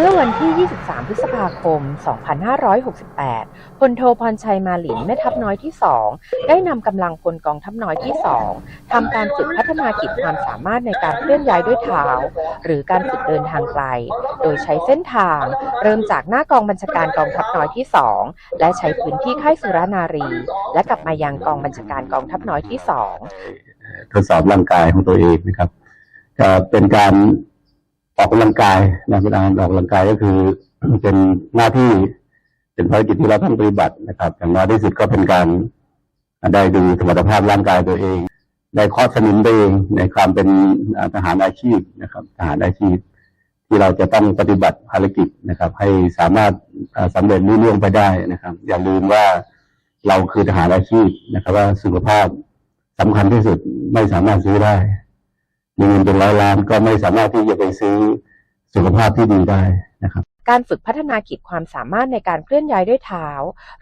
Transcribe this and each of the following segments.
เมื่อวันที่ 23 พฤษภาคม 2568 พลโทพรชัยมาหลินแม่ทัพน้อยที่ 2 ได้นำกำลังพลกองทัพน้อยที่ 2 ทำการฝึกพัฒนากิจความสามารถในการเคลื่อนย้ายด้วยเท้า หรือการฝึกเดินทางไกล โดยใช้เส้นทาง เริ่มจากหน้ากองบัญชาการกองทัพน้อยที่ 2 และใช้พื้นที่ค่ายสุรานารี และกลับมายังกองบัญชาการกองทัพน้อยที่ 2 ทดสอบร่างกายของตัวเองนะครับเป็นการ ออกกำลังกายนะเป็นการออกกำลังกายก็คือเป็นหน้าที่เป็นภารกิจที่เราต้องปฏิบัตินะครับ อย่างน้อยที่สุดก็เป็นการได้ดูสมรรถภาพร่างกายตัวเอง ได้เคอสนิมตัวเองในความเป็นทหารอาชีพนะครับทหารอาชีพ ที่เราจะต้องปฏิบัติภารกิจนะครับ ให้สามารถอ่าเร็จรุ่ล่วงไปได้นะครับ อย่าลืมว่าเราคือทหารอาชีพนะครับ ว่าสุขภาพสำคัญที่สุดไม่สามารถซื้อได้ มีเงินเป็นร้อยล้านก็ไม่สามารถที่จะไปซื้อสุขภาพที่ดีได้นะครับ การฝึกพัฒนาขีดความสามารถในการเคลื่อนย้ายด้วยเท้า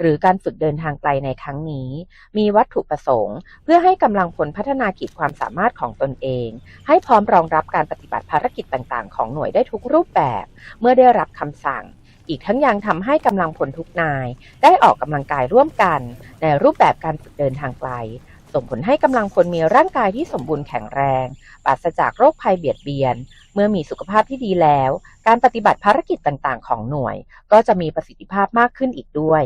หรือการฝึกเดินทางไกลในครั้งนี้ มีวัตถุประสงค์ เพื่อให้กำลังพลพัฒนาขีดความสามารถของตนเอง ให้พร้อมรองรับการปฏิบัติภารกิจต่างๆ ของหน่วยได้ทุกรูปแบบ เมื่อได้รับคำสั่งอีกทั้งยังทำให้กำลังพลทุกนาย ได้ออกกำลังกายร่วมกัน ในรูปแบบการฝึกเดินทางไกล ส่งผลให้กำลังพลมีร่างกายที่สมบูรณ์แข็งแรง ปราศจากโรคภัยเบียดเบียน เมื่อมีสุขภาพที่ดีแล้ว การปฏิบัติภารกิจต่างๆ ของหน่วย ก็จะมีประสิทธิภาพมากขึ้นอีกด้วย